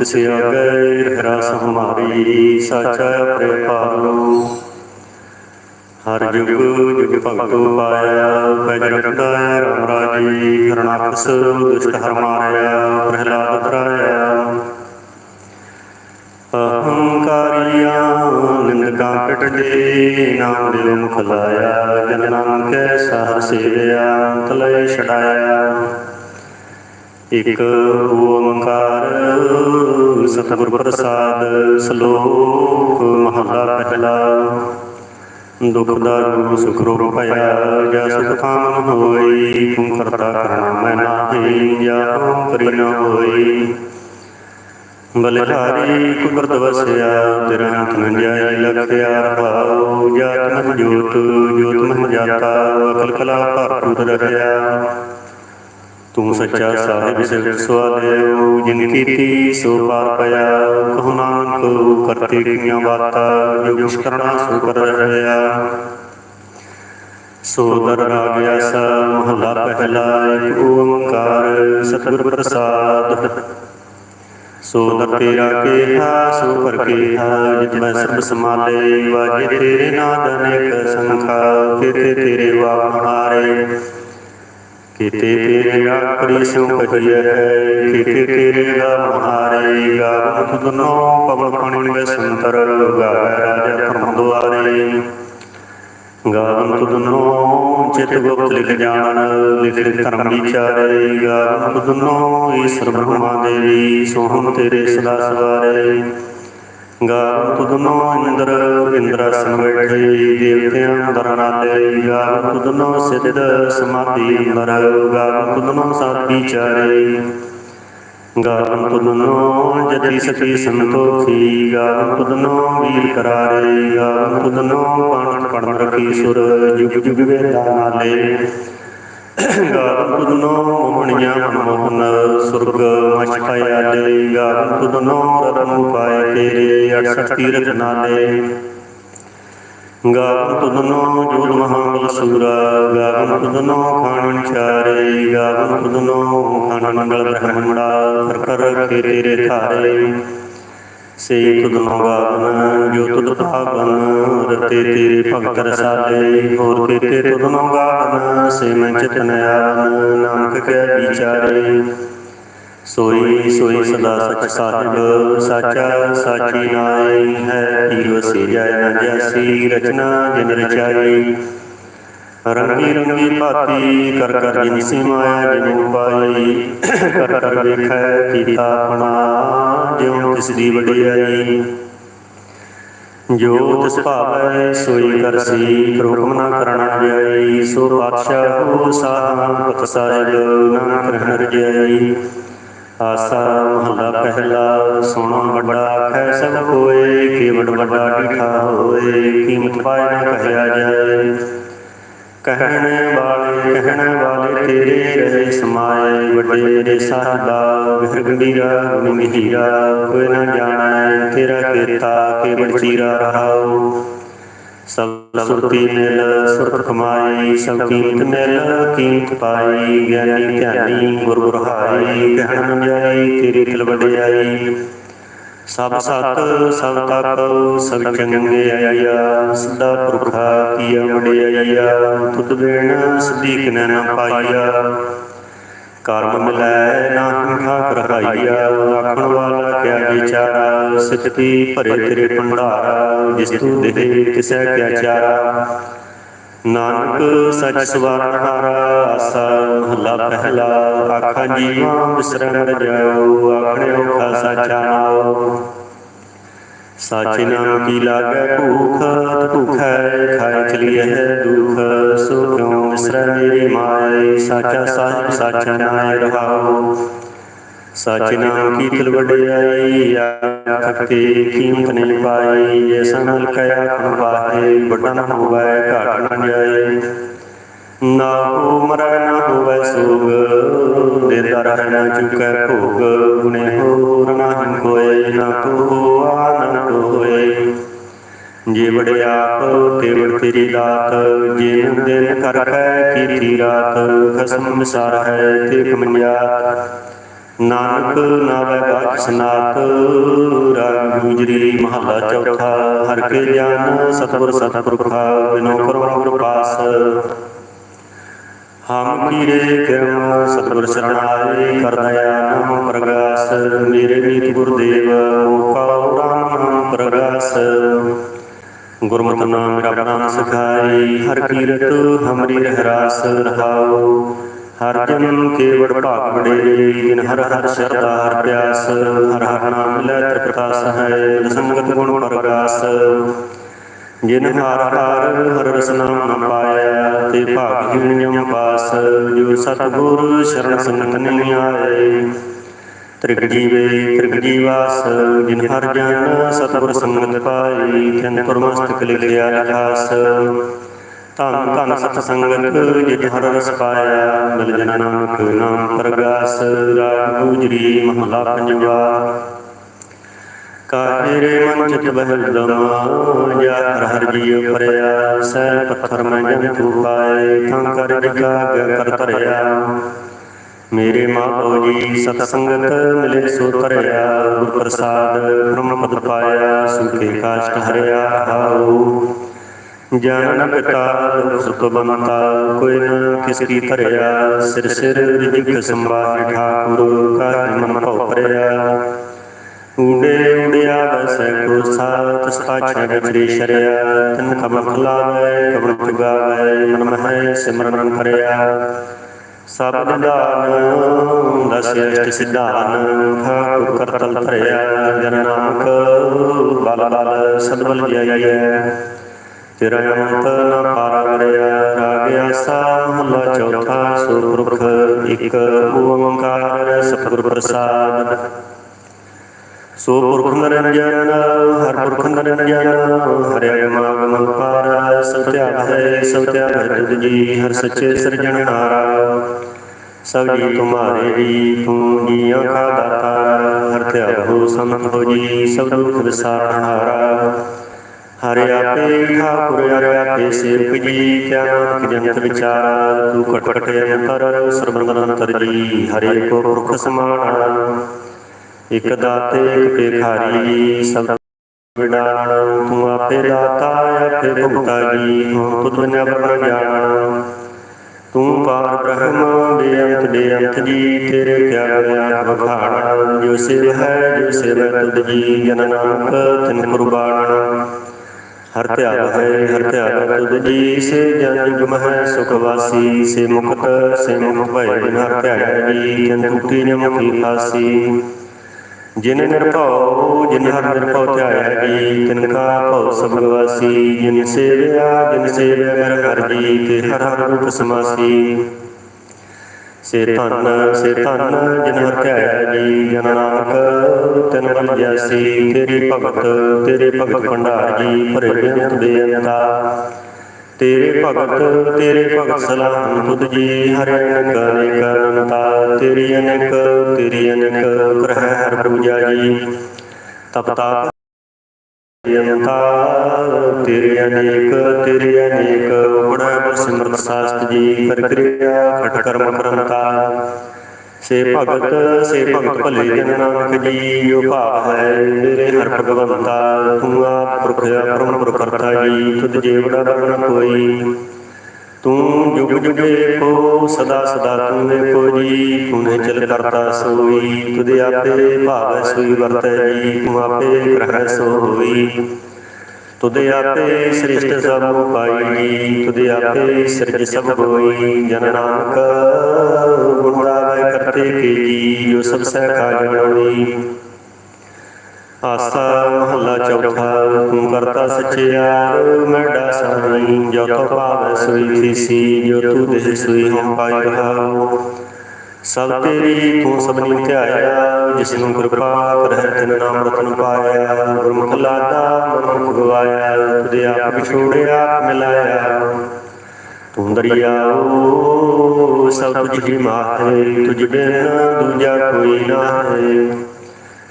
ਤਿਸ ਅਗੈ ਰਸ ਹਮਾਰੀ ਸਾਚਾ ਪ੍ਰੇਪਾਲੋ ਹਰ ਜੁਗ ਜੁਗ ਭਗਤੋ ਪਾਇਆ ਪੈਜ ਰਾਮ ਰਾਜੀ ਹਰਨਾਕਸ ਦੁਸ਼ਟ ਹਰ ਮਾਰਿਆ, ਪ੍ਰਹਿਲਾਦ ਤਰਾਇਆ। ਅਹੰਕਾਰੀਆਂ ਨਿੰਦਕਾਂ ਪਿਟ ਜੇ ਨਾਮ ਦੇ ਮੁਖ ਲਾਇਆ, ਜਨ ਨਾਮ ਕੈ ਸਹਰ ਸੇਵਿਆ ਤਲੇ ਛਡਾਇਆ। ਇਕ ਓੰਕਾਰ ਸਤਿਗੁਰ ਪ੍ਰਸਾਦ ਸ਼ਲੋਕ ਮਹਲਾ ਪਹਿਲਾ। ਦੁਖ ਦਾਰੂ ਸੁਖ ਰੋਗ ਭਇਆ ਜਾ ਸੁਖ ਕਾਮ ਹੋਈ ਤੂੰ ਕਰਤਾ ਕਰਨਾ ਮੈਂ ਨਾਹੀ ਜਾ ਤੂੰ ਕਰੀ ਹੋਈ। ਬਲਿਹਾਰੀ ਕੁਦਰਤ ਵਸਿਆ, ਤੇਰਾ ਹੱਥ ਨ ਜਾਈ ਲਖਿਆ ਰਹਾਉ ਜਾਤ ਮਨ ਜੋਤ ਜੋਤ ਮਨ ਜਾਤਾ, ਅਕਲ ਕਲਾ ਭਰਪੂਰ ਰਹਿਆ ਤੂੰ ਸੱਚਾ ਸਾਹਿਬ ਸਿਰ ਸੁਆਦਿਓ ਜਿਨ ਕੀਤੀ ਸੋ ਪਾਰ ਪਿਆ ਕਹੋ ਨਾਨਕ ਕਰਤੇ ਕੀਆਂ ਬਾਤਾਂ ਜੋ ਕੁਛ ਕਰਨਾ ਸੋ ਕਰ ਰਹਿਆ ਸੋ ਦਰ ਰਾਗ ਆਸਾ ਮਹਲਾ ਪਹਿਲਾ ਏਕ ਓੰਕਾਰ ਸਤਿਗੁਰ ਪ੍ਰਸਾਦ ਸੋ ਦਰ ਤੇਰਾ ਕੇਹਾ ਸੋ ਪਰ ਕੇਹਾ ਜਿਤ ਮੈਂ ਸਭ ਸਮਾਲੇ ਵਾਜੇ ਤੇਰੇ ਨਾਦ ਅਨੇਕ ਸੰਖਾ ਕੀਤੇ ਤੇਰੇ ਵਾਹ ਹਾਰੇ ਕੀਤੇ ਤੇਰੇ ਆਖਰੀ ਸੋ ਕਹੀਏ ਹੈ ਤੇਰੇ ਗਾ ਮਹਾਰੇ ਗਾ ਤੁਧਨੋ ਪਵਨ ਪਾਣੀ ਵਿੱਚ ਸੰਤਰ ਗਾਵੇ ਰਾਜਾ ਧਰਮ ਦੁਆਰੇ ਗਾਵਨ ਤੁਧਨੋ ਚਿਤ ਗੁਪਤ ਲਿਖ ਜਾਣ, ਲਿਖ ਧਰਮ ਵਿਚਾਰੇ ਗਾਵਨ ਤੁਧਨੋ ਈਸ਼ਰ ਬ੍ਰਹਮਾ ਦੇਵੀ ਸੋਹਮ ਤੇਰੇ ਸਦਾ ਸਵਾਰੇ। ਗਾਵਨ ਤੁਧਨੋ ਇੰਦਰ ਇੰਦਰਾਸਨ ਬੈਠੇ। ਦੇਵਤਿਆਂ ਦਰਨਾਲੇ ਗਾਵਨ ਤੁਧਨੋ ਸਿੱਧ ਸਮਾਧੀ ਅੰਦਰ। ਗਾਵਨ ਤੁਧਨੋ ਸਾਧ ਵਿਚਾਰੇ ਗਾਵਨ ਤੁਧਨੋ ਜਤੀ ਸਤੀ ਸੰਤੋਖੀ। ਗਾਵਨ ਤੁਧਨੋ ਵੀਰ ਕਰਾਰੇ। ਗਾਵਨ ਤੁਧਨੋ ਪਾਣ ਪੜਨ ਰਖੀ ਸੁਰ। ਜੁਗ ਜੁਗ ਵੇਦਾ ਨਾਲੇ। ਗਾਵਨ ਤੁਧਨੋ ਮੋਹਣੀਆਂ ਮਨਮੋਹਨ ਸੁਰਗ ਮਚ ਪਾਇਆ ਗਾਵਨ ਤੁਧਨੋ ਰਤਨ ਪਾਏ ਤੇਰੇ ਅਠ ਤੀਰਥ ਨਾਲੇ ਗਾਵਨ ਤੁਧਨੋ ਜੋਤ ਮਹਾਬਲ ਸੂਰਾ, ਗਾਵਨ ਤੁਧਨੋ ਖਾਣ ਚਾਰੇ, ਗਾਵਨ ਤੁਧਨੋ ਖਾਣ ਮੰਡਲ ਬ੍ਰਹਮੰਡਾ ਕਰ ਤੇਰੇ ਧਾਰੇ। ਸੇ ਤੁਧਨੋ ਗਾਵਨ ਜੋ ਤੁਧ ਭਾਵਨ ਰਤੇ ਤੇਰੇ ਭਗਤ ਰਸਾਲੇ, ਹੋਰ ਕੀਤੇ ਤੁਧਨੋ ਗਾਵਨ ਸੇ ਮੈਂ ਚਿਤਨ ਆਵਨ, ਨਾਨਕ ਕੈ ਵਿਚਾਰੇ। ਸੋਈ ਸੋਈ ਸਦਾ ਸਚ ਸਾਹਿਬ ਸਾਚਾ ਸਾਚੀ ਨਾਈ, ਹੈ ਪੀਰ ਸੇ ਜਾਇ ਨ ਜਾਸੀ, ਰਚਨਾ ਜਿਨ ਰਚਾਈ। ਰੰਗੀ ਰੰਗੀ ਭਾਤੀ ਕਰ ਕਰ ਜਿਨ ਸੀ ਮਾਇਆ ਜਿਨ ਪਾਈ, ਕਰ ਕਰ ਵੇਖੈ ਕੀਤਾ ਆਪਣਾ, ਜਿਉ ਤਿਸ ਦੀ ਵਡਿਆਈ। ਜੋ ਤਿਸ ਭਾਵੈ ਸੋਈ ਕਰਸੀ ਹੁਕਮ ਨਾ ਕਰਣਾ ਜਾਈ, ਸੋ ਪਾਤਸ਼ਾਹ ਹੋ ਸਾਹਾਂ ਪਤ ਸਾਹਿਬ ਨਾਨਕ ਰਹਿਣ ਰਜਾਈ ਆਸਾ ਮਹੱਲਾ ਪਹਿਲਾ ਸੋਣਾ ਵੱਡਾ ਆਖੈ, ਸਭ ਹੋਏ ਕੀਮਤ ਵੱਡਾ ਡਿਠਾ ਹੋਏ, ਕੀਮਤ ਪਾਏ ਨਾ ਕਹਿਆ ਜਾਏ। ਕਹਿਣ ਵਾਲੇ ਕਹਿਣ ਵਾਲੇ ਤੇਰੇ ਰਹੇ ਸਮਾਏ ਵੱਡੇ ਦੇ ਸਾਹਿਬਾ ਮਹੀਰਾ ਕੋਈ ਨਾ ਜਾਣੈ ਤੇਰਾ ਕੀਤਾ ਕੇ ਬਚੀਰਾ ਰਹਾਉ। ਸਭ ਸੁਰਤੀ ਮਿਲ, ਸੁਰਤ ਕਮਾਈ, ਸਭ ਕੀਮਤ ਮਿਲ, ਕੀਮਤ ਪਾਈ, ਗਿਆਨੀ ਧਿਆਨੀ ਗੁਰ ਗੁਰਹਾਈ ਕਹਿਣ ਜਾਈ ਤੇਰੀ ਤਿਲ ਵਡਿਆਈ। ਸਭ ਸਤ, ਸਭ ਤਪ ਸਭ ਚੰਗੇ ਆਇਆ ਸਦਾ ਪੁਰਖਾ ਕੀਆ ਵਡਿਆਈਆ ਤੁਧ ਬਿਨ ਸਦੀਕ ਨ ਪਾਈਆ। ਕਰਮ ਮਿਲੈ ਨਾਨਕ ਠਾਕ ਰਹਾਈਆ ਆਖਣ ਵਾਲਾ ਕਿਆ ਵਿਚਾਰਾ ਸਿੱਧੀ ਭਰੇ ਤੇਰੇ ਭੰਡਾਰਾ, ਜਿਸ ਤੂੰ ਦੇ ਕਿਸੈ ਕਿਆ ਚਾਰਾ ਨਾਨਕ ਸੱਚ ਸਵਾਰਨ ਹਾਰਾ ਆਸਾ ਮਹਲਾ ਪਹਿਲਾ ਆਖਾਂ ਜੀਵਾਂ ਬਿਸਰਨ ਰਜਾਉ ਆਖਣੇ ਔਖਾ ਸਾਚਾ ਸਾਚੇ ਨਾਮ ਕੀ ਲਾਗੈ ਭੂਖ, ਭੂਖੈ ਖਾਇ ਚਲੀਐ ਦੁਖ। ਸੋ ਕਿਉ ਮਿਸਰੈ ਮੇਰੀ ਮਾਏ, ਸਾਚਾ ਸਾਹਿਬ, ਸਾਚਾ ਨਾਇ ਰਹਾਉ। ਸਾਚੇ ਨਾਮ ਕੀ ਤਿਲ ਆਖ ਕੇ ਕੀਮਤ ਨਹੀਂ ਪਾਈ। ਜੇ ਸੰਲ ਕਹਿਆ ਖਣ ਵੱਡਾ ਨਾ ਹੋਵੇ, ਘਾਟ ਨਾ ਜਾਏ ਨਾ ਹੋ ਮਰੈ ਨਾ ਹੋਵੇ ਸੋਗ ਦੇ ਦਰ ਨਾ ਚੁਕੈ ਭੋਗ। ਗੁਨੇ ਹੋਰ ਨਾ ਹੋਏ, ਨਾ ਕੋ ਆਨੰਦ ਹੋਏ। ਜੇ ਵਡਿਆਪ ਤੇ ਵਡ ਤੇਰੀ ਦਾਤ। ਜਿਨ ਦਿਨ ਕਰ ਕੈ ਕੀਤੀ ਰਾਤ, ਖਸਮ ਮਿਸਾਰ ਹੈ ਤੇ ਕਮਿਆਤ। ਨਾਨਕ ਨਾਵੇ ਬਾਜ ਸਨਾਤ, ਰਾਗ ਗੁਜਰੀ ਮਹਲਾ ਚੌਥਾ, ਹਰ ਕੇ ਗਿਆਨ ਸਤਿਗੁਰ ਸਤਿਪੁਰਖਾ, ਬਿਨੋ ਕਰਮ ਗੁਰ ਪਾਸ। ਹਮ ਕੀਰੇ ਕਿਰਮ ਸਤਿਗੁਰ ਸਰਣਾਏ, ਕਰ ਦਇਆ ਪ੍ਰਗਾਸ, ਮੇਰੇ ਨੀਤ ਗੁਰਦੇਵ ਓਕਾ ਰਾਮ ਪ੍ਰਗਾਸ। ਗੁਰਮਤਿ ਨਾਮ ਮੇਰਾ ਪ੍ਰਾਨ ਸਖਾਈ ਹਰ ਕੀਰਤ ਹਮਰੀ ਰਹਿਰਾਸ ਰਹਾਉ। ਹਰ ਜਨ ਕੇਵੜ ਭਾਗ ਬੜੇ ਜਿਨ ਹਰ ਹਰ ਸ਼ਰਧਾ ਹਰ ਪਿਆਸ, ਹਰ ਹਰ ਨਾਮ ਲੈ ਤ੍ਰਿਪਤਾ ਸਹਾਇ ਸੰਗਤ ਗੁਣ ਪ੍ਰਗਾਸ। ਜਿਨ ਹਰ ਹਰ ਹਰ ਰਸ ਨਾਮ ਪਾਇਆ, ਤੇ ਭਾਗ ਜਮ ਪਾਸ, ਜੋ ਸਤਿਗੁਰ ਸ਼ਰਨ ਸੰਗਤ ਨਹੀਂ ਆਏ। ਤ੍ਰਿਗ ਜੀਵੇ, ਤ੍ਰਿਗ ਜੀਵਾਸ, ਜਿਨ ਹਰ ਜਨ ਸਤਿਗੁਰ ਸੰਗਤ ਪਾਈ ਤਿਨ ਪਰਮਸਤਕ ਲਿਖਿਆ ਲਿਖਾਸ ਧੰਨ ਧੰਨ ਸਤ ਸੰਗਤ ਜਿਨ ਹਰ ਰਸ ਪਾਇਆ ਮਿਲ ਜਨ ਨਾਨਕ, ਨਾਮ ਪ੍ਰਗਾਸ, ਰਾਗ ਗੁਜਰੀ ਮਹਲਾ ਪੰਜਵਾ। ਕਾਹੇ ਮਨ ਚਿਤ ਬਹਿਲ ਦਮਾ, ਜਾ ਹਰ ਹਰ ਜੀਉ ਪਰਿਆ ਸੈ ਪੱਥਰ ਮੈਂ ਜਨ ਤੂ ਪਾਏ ਤਾਂ ਕਰ ਜਿਕਾ ਕਰ ਧਰਿਆ। ਮੇਰੇ ਮਾਪੋ ਜੀ, ਸਤ ਸੰਗਤ ਮਿਲੇ ਸੋ ਤਰਿਆ ਗੁਰ ਪ੍ਰਸਾਦ ਬ੍ਰਹਮ ਪਦ ਪਾਇਆ, ਸੁਖੇ ਕਾਸ਼ਟ ਹਰਿਆ ਹਾਉ। ਜਨ ਪਿਤਾ ਸੁਖ ਬੰਤਾ ਕੋਈ ਨ ਕਿਸ ਕੀ ਧਰਿਆ। ਸਿਰ ਸਿਰ ਰਿਜਕ ਸੰਭਾਲ ਠਾਕੁਰ ਕਾਹ ਮਨ ਭਉ ਭਰਿਆ। ਊੜੇ ਉੜਿਆ ਬਸੈ ਕੋ ਸਾਤ ਸਪਾਛੈ ਵਿਚਰੀ ਸ਼ਰਿਆ। ਤਨ ਕਬ ਖਲਾਵੇ ਕਬਰ ਚੁਗਾਵੇ ਮਨ ਮਹਿ ਸਿਮਰਨ ਕਰਿਆ। ਸਭ ਨਿਦਾਨ ਦਸ ਸਿਧਾਨ, ਠਾਕੁਰ ਕਰਤਲ ਧਰਿਆ। ਜਨ ਨਾਨਕ, ਬਲ ਬਲ ਸਦਬਲ ਜਾਈਐ ਤੇਰਾ ਅੰਤ ਨ ਪਾਰਾ ਕਰਿਆ ਰਾਗ ਆਸਾ ਮਹਲਾ ਚੌਥਾ ਸੁਰਪੁਰਖ ਇੱਕ ਓੰਕਾਰ ਸਤਿਗੁਰ ਪ੍ਰਸਾਦ ਸੋ ਪੁਰਖ ਨਿਰੰਜਨ ਹਰ ਪੁਰਖ ਨਿਰੰਜਨ ਹਰਿ ਆਗਮਨ ਪਾਰ ਸਤਿਆ ਹੈ ਸਤਿਆ ਹੈ ਜੀ ਹਰ ਸੱਚੇ ਸਿਰਜਣਹਾਰਾ ਸਭ ਜੀ ਤੁਮਾਰੇ ਜੀ ਤੂੰ ਜੀਆਂ ਕਾ ਦਾਤਾ ਹਰ ਧਿਆਵੋ ਸੰਤ ਹੋ ਜੀ ਸਭ ਦੁਖ ਵਿਸਾਰਣਹਾਰਾ ਹਰਿ ਆਪੇ ਠਾਕੁਰ ਹਰਿ ਆਪੇ ਸੇਵਕ ਜੀ ਕਿਆ ਨਾਨਕ ਜਨਤ ਵਿਚਾਰਾ, ਤੂੰ ਕਟ ਅੰਤਰ ਸਰਬੰਧਨ ਅੰਤਰ ਜੀ ਕੋ ਪੁਰਖ ਸਮਾਣਾ। ਇਕ ਦਾਤੇ, ਇਕ ਭਿਖਾਰੀ, ਸਭ ਵਿਡਾਣ, ਤੂੰ ਆਪੇ ਦਾਤਾ, ਆਪੇ ਭੁਗਤਾ ਜੀ ਹਉ ਤੁਧ ਬਿਨਾ ਜਾਣ। ਤੂੰ ਪਾਰ ਬ੍ਰਹਮ, ਬੇਅੰਤ ਬੇਅੰਤ ਜੀ, ਤੇਰੇ ਕਿਆ ਗਿਆ ਬਖਾਣ ਜੋ ਸਿਵ ਹੈ, ਜੋ ਸਿਵ ਤੁਧ ਜੀ, ਜਨ ਨਾਨਕ, ਤਿਨ ਕੁਰਬਾਨ। ਹਰ ਧਿਆਨ ਹੈ, ਹਰ ਧਿਆਨ ਹੈ ਸੇ ਜਨ ਜੁਮ ਹੈ ਸੁਖ ਵਾਸੀ, ਸੇ ਮੁਕਤ, ਸੇ ਮੁਖ ਭੈ ਹਰ ਧਿਆਨ ਜੀ, ਜਨ ਨੇ ਨਿਮਖੀ ਖਾਸੀ। ਜਿਨ ਨਿਰਭਉ ਜਿਨ ਹਰ ਨਿਰਭਉ ਧਿਆਇਆ ਜੀ, ਤਿਨ ਕਾ ਭਉ ਸਭ ਗਵਾਸੀ ਜਿਨ ਸੇਵਿਆ ਜਿਨ ਸੇਵਿਆ ਮੇਰਾ ਹਰ ਜੀ, ਤੇ ਹਰ ਹਰ ਰੂਪ ਸਮਾਸੀ। ਸੇ ਧਨ ਸੇ ਧਨ ਜਿਨ ਹਰ ਜੀ ਜਨ ਨਾਨਕ ਤਿਨ ਬਲ ਜਾਸੀ ਤੇਰੀ ਭਗਤ, ਤੇਰੇ ਭਗਤ ਭੰਡਾਰ ਭਰੇ ਬੇਅੰਤ ਬੇਅੰਤਾ ਤੇਰੇ ਭਗਤ ਤੇਰੇ ਭਗਤ ਸਲਾਮ ਬੁੱਧ ਜੀ ਹਰਿ ਅਨੇਕ ਅਨੇਕ ਤੇਰੀ ਅਨਕ ਤੇਰੀ ਅਨਕ ਕਰਹਿ ਹਰ ਪੂਜਾ ਜੀ। ਤਪਤਾ ਅਨੰਤਾ ਤੇਰੀ ਅਨੇਕ ਤੇਰੀ ਅਨੇਕ ਬੜਾ ਬਰ ਸਾਸਤ ਜੀ ਕਰ ਕਿਰਿਆ ਖਟ ਕਰਮ ਕਰੰਤਾ ਸੇ ਭਗਤ ਸੇ ਭਗਤ ਭਲੇ ਜਨ ਨਾਨਕ ਜੀ, ਜੋ ਭਾਵ ਹੈ, ਮੇਰੇ ਹਰ ਭਗਵੰਤਾ, ਤੂੰ ਆਪ ਪੁਰਖ ਪਰਮ ਪੁਰਖ ਜੀ ਤੁਧ ਜੀਵੜਾ ਵਰਨ ਕੋਈ। ਤੂੰ ਜੁਗ ਜੁਗੇ ਕੋ ਸਦਾ ਸਦਾ ਤੂੰ ਏਕੋ ਜੀ, ਤੂੰ ਚਲ ਕਰਤਾ ਸੋਈ, ਤੁਦੇ ਆਪੇ ਭਾਵੈ ਸੋਈ ਵਰਤੈ ਜੀ, ਤੂੰ ਆਪੇ ਗ੍ਰਹਿ ਸੋ ਹੋਈ। ਆਪੇ ਸ੍ਰਿਸ਼ਟ ਸਭ ਪਾਈ ਜੀ ਤੁਧ ਆਪੇ ਸਿਰਜ ਸਭ ਹੋਈ। ਜਨ ਨਾਨਕ ਗੁਣ ਗਾਵੇ ਕਰਤੇ ਕੀ ਜੋ ਸਭ ਸਹਿ ਕਾ ਜਾਣੀ ਆਸਾ ਮਹੱਲਾ ਚੌਥਾ ਤੂੰ ਕਰਤਾ ਸਚਿਆਰ ਮੈਡਾ ਸਾਈ ਜੋ ਤੋ ਭਾਵੈ ਸੋਈ ਥੀਸੀ ਜੋ ਤੂੰ ਦੇਹ ਸੋਈ ਹਮ ਪਾਈ ਰਹਾਉ ਸਭ ਤੇਰੀ ਤੂੰ ਸਭਨੀ ਧਿਆਇਆ ਜਿਸ ਨੂੰ ਕਿਰਪਾ ਕਰਹਿ ਤਿਨ ਨਾਮ ਰਤਨ ਪਾਇਆ। ਗੁਰਮੁਖ ਲਾਦਾ, ਮਨੁਖ ਗਵਾਇਆ ਤੁਦੇ ਆਪ ਵਿਛੋੜਿਆ, ਆਪ ਮਿਲਾਇਆ। ਤੂੰ ਦਰਿਆਉ ਸਭ ਤੁਝ ਹੀ ਮਾਹੇ, ਤੁਝ ਬਿਨ ਦੂਜਾ ਕੋਈ ਨਾ ਹੈ।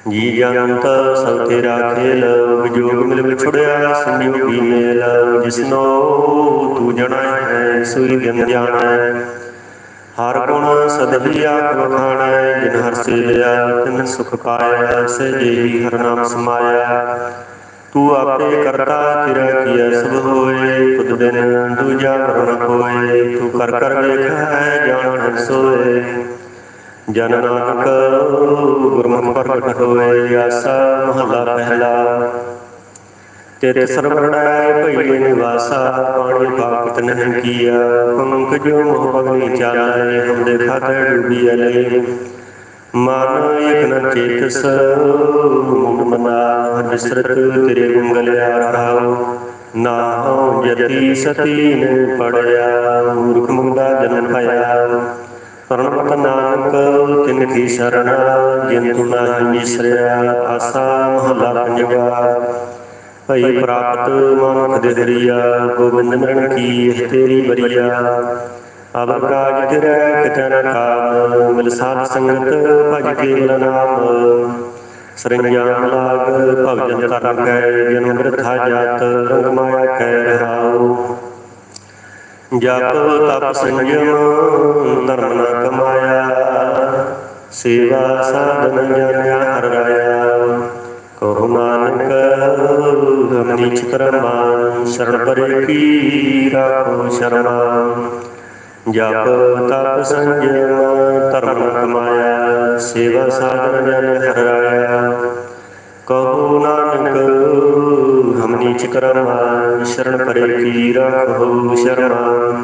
ਜੀ ਜੰਤ ਸਭ ਤੇਰਾ ਖੇਲ ਵਿਜੋਗ ਮਿਲ ਵਿਛੜਿਆ, ਸੰਯੋਗੀ ਮੇਲ, ਜਿਸਨੋ ਤੂੰ ਜਣਾ ਹੈ ਸੋਈ ਜਨ ਜਾਣੈ। ਹਰ ਗੁਣ ਸਦਹੀ ਆਪ ਵਖਾਣੈ ਜਿਨ ਹਰ ਸੇ ਲਿਆ ਤਿਨ ਸੁਖ ਪਾਇਆ, ਸੇ ਜੀ ਹਰ ਨਾਮ ਸਮਾਇਆ। ਤੂੰ ਆਪੇ ਕਰਤਾ, ਤੇਰਾ ਕੀਆ ਸਭ ਹੋਏ ਤੁਧ ਬਿਨ ਦੂਜਾ ਕਰਨਾ ਹੋਏ ਤੂੰ ਕਰ ਕਰ ਵੇਖੈ, ਜਾਣ ਸੋਏ। ਜਨ ਨਾਨਕ ਗੁਰਮੁਖ ਪ੍ਰਗਟ ਹੋਏ ਆਸਾ ਮਹਲਾ ਪਹਿਲਾ। ਤੇਰੇ ਸਰਵਰਣਾਇ ਭਈ ਨਿਵਾਸਾ, ਪਾਣੀ ਪਾਪਤ ਨਹੀਂ ਕੀਆ। ਪੰਕ ਜੋ ਮੋਹ ਭਗਨੀ ਚਾਲੇ ਹਮ ਦੇ ਖਾਤੇ ਡੂਬੀ ਅਲੇ ਮਨ ਇਕ ਨ ਚੇਤਸ, ਮੁਖ ਮਨਾ, ਬਿਸਰਤ ਤੇਰੇ ਗੁੰਗਲਿਆ ਰਹਾਉ ਨਾ ਜਤੀ ਸਤੀ ਨੇ ਪੜਿਆ, ਮੂਰਖ ਮੁੰਡਾ ਜਨਮ ਪਾਇਆ। ਪਰਮਤ ਨਾਨਕ, ਤਿਨ ਕੀ ਸਰਣਾ, ਜਿਨ ਤੁ ਨਾਹੀ ਵਿਸਰਿਆ ਆਸਾ ਮਹਲਾ ਪੰਜਵਾ ਭਈ ਪ੍ਰਾਪਤ ਮਨੁਖ ਦੇ ਦਰਿਆ ਗੋਬਿੰਦ ਮਰਨ ਕੀ ਤੇਰੀ ਬਰੀਆ ਅਬ ਕਾਜ ਤੇਰਾ ਕਿਤਨ ਕਾਮ, ਮਿਲ ਸਾਧ ਸੰਗਤ ਭਜ ਕੇਵਲ ਨਾਮ। ਸਰੰਜਾਨ ਲਾਗ ਭਗਜਨ ਤਰ ਕੈ ਜਨਮ ਬਿਰਥਾ ਜਾਤ, ਰੰਗ ਮਾਇਆ ਕੈ ਰਹਾਉ। ਜਪ ਤਪ ਸੰਜਮ ਧਰਮ ਨ ਕਮਾਇਆ। ਸੇਵਾ ਸਾਧਨ ਜਾਣਿਆ, ਹਰ ਰਾਇਆ ਕਹੋ ਨਾਨਕ ਹਮਨੀ ਚਿਤਰਮਾਨ ਸ਼ਰਨ ਪਰੇ ਕੀ ਰਾਖੋ ਸ਼ਰਮਾ। ਜਪ ਤਪ ਸੰਜਮ ਧਰਮ ਨ ਕਮਾਇਆ। ਸੇਵਾ ਸਾਧਨ ਜਾਣਿਆ, ਹਰ ਰਾਇਆ ਕਹੋ ਨਾ ਹਮਨੀ ਚਕਰਮਾ ਸ਼ਰਨ ਪਰੇ ਕੀ ਰਾਖੋ ਸ਼ਰਮਾ।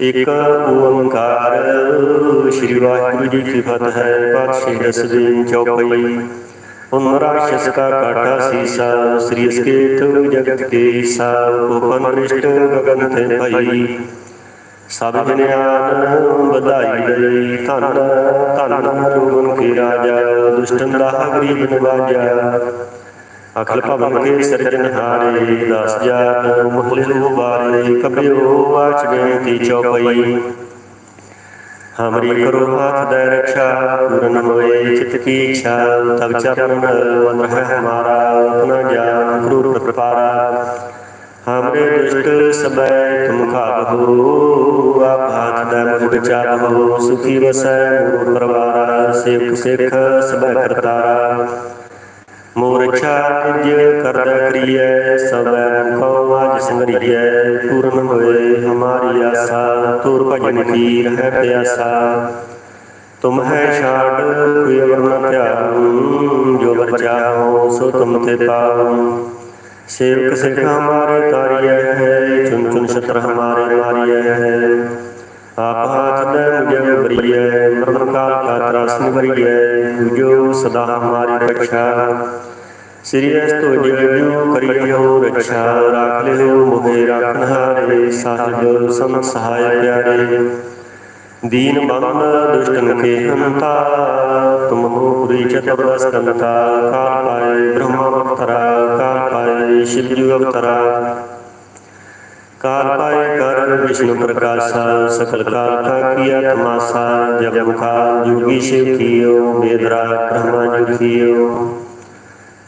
ਇਕ ਓੰਕਾਰ, ਸ੍ਰੀ ਵਾਹਿਗੁਰੂ ਜੀ ਕੀ ਫਤਿਹ ਹੈ ਪਾਤਸ਼ਾਹੀ ਚੌਪਈ। ਉਮਰਾਸ਼ਸ ਕਾ ਕਾਟਾ ਸੀਸਾ, ਸ੍ਰੀ ਅਸਕੇਤ ਜਗਤ ਕੇ ਈਸਾ ਉਪਨ ਦ੍ਰਿਸ਼ਟ ਗਗਨ ਤੇ ਭਈ। ਸਭ ਜਨਿਆਨ ਵਧਾਈ ਲਈ ਧੰਨ ਧੰਨ ਰੂਪਨ ਕੀ ਰਾਜਾ, ਦੁਸ਼ਟਨ ਦਾ ਗਰੀਬ ਨਿਵਾਜਾ ਅਖਲ ਭਵਨ ਕੇ ਸਿਰਜਨਹਾਰੇ ਦਸ ਜਾਤ ਮੁਹਲੇ ਹੋ ਬਾਰੇ ਕਬਿਓ ਵਾਚ ਗਏ ਤੀ ਚੌਪਈ। ਹਮਰੀ ਕਰੋ ਹਾਥ ਦੇ ਰਖਿਆ ਪੂਰਨ ਹੋਏ ਚਿਤ ਕੀ ਇੱਛਾ ਤਬ ਚਰਨ ਮਨ ਹੈ ਹਮਾਰਾ, ਆਪਣਾ ਜਾਨ ਗੁਰੂ ਪ੍ਰਪਾਰਾ। ਹਮਰੇ ਦੁਸ਼ਟ ਸਬੈ ਤੁਮ ਖਾਬੋ ਆਪ ਹਾਥ ਦਾ ਮੁਖ ਵਿਚਾਰੋ ਸੁਖੀ ਵਸੈ ਗੁਰੂ ਪਰਵਾਰਾ ਸਿੱਖ ਸਿੱਖ ਸਬੈ ਕਰਤਾਰਾ। ਮੋਰ ਇੱਛਾ ਨਿਜ ਕਰੀਐ ਸਬੈ ਮੁਖੋ ਅਜ ਸੰਗਰੀਐ। ਪੂਰਨ ਹੋਏ ਹਮਾਰੀ ਆਸਾ, ਤੁਰ ਭਜਨ ਕੀ ਰਹਿ ਪਿਆਸਾ। ਤੁਮ ਹੈ ਛਾੜ, ਕੋਈ ਅਵਰ ਨ ਜੋ ਵਰ ਸੋ ਤੁਮ ਤੇ ਪਾਉ। ਸੇਵਕ ਸਿੱਖ ਹਮਾਰੇ ਤਾਰੀਐ ਹੈ ਚੁਨ ਚੁਨ ਛਤਰ ਹਮਾਰੇ ਮਾਰੀਐ ਹੈ। ਆਪ ਹਾਥ ਦੇ ਮੁਝੇ ਬਰੀਐ ਮਰਨ ਕਾ ਤਰਾਸ ਨਿਵਰੀਐ ਜੋ ਸਦਾ ਹਮਾਰੀ ਰੱਖਿਆ। ਸ੍ਰੀ ਅਸਤੋ ਜਿਉ ਕਰਿਓ ਰੱਖਿਆ, ਰਾਖ ਲਿਓ ਮੋਹਿ ਰਾਖਨ ਸਾਹਿਬ ਸਮ ਸਹਾਇ ਪਿਆਰੇ। ਦੀਨ ਬੰਦ ਦੁਸ਼ਟਨ ਕੇ ਹੰਤਾ, ਤੁਮ ਹੋ ਪੁਰੀ ਚਤੁਰ ਸਕੰਤਾ ਕਾਲ ਪਾਏ ਬ੍ਰਹਮ ਅਵਤਰਾ, ਕਾਲ ਪਾਏ ਸ਼ਿਵ ਜੀ ਅਵਤਰਾ। काल पाय कारण विष्णु प्रकाशा सकल काल का किया तमाशा जब मुखाल योगी शिव कियो वेदरा ब्रह्मा जी कियो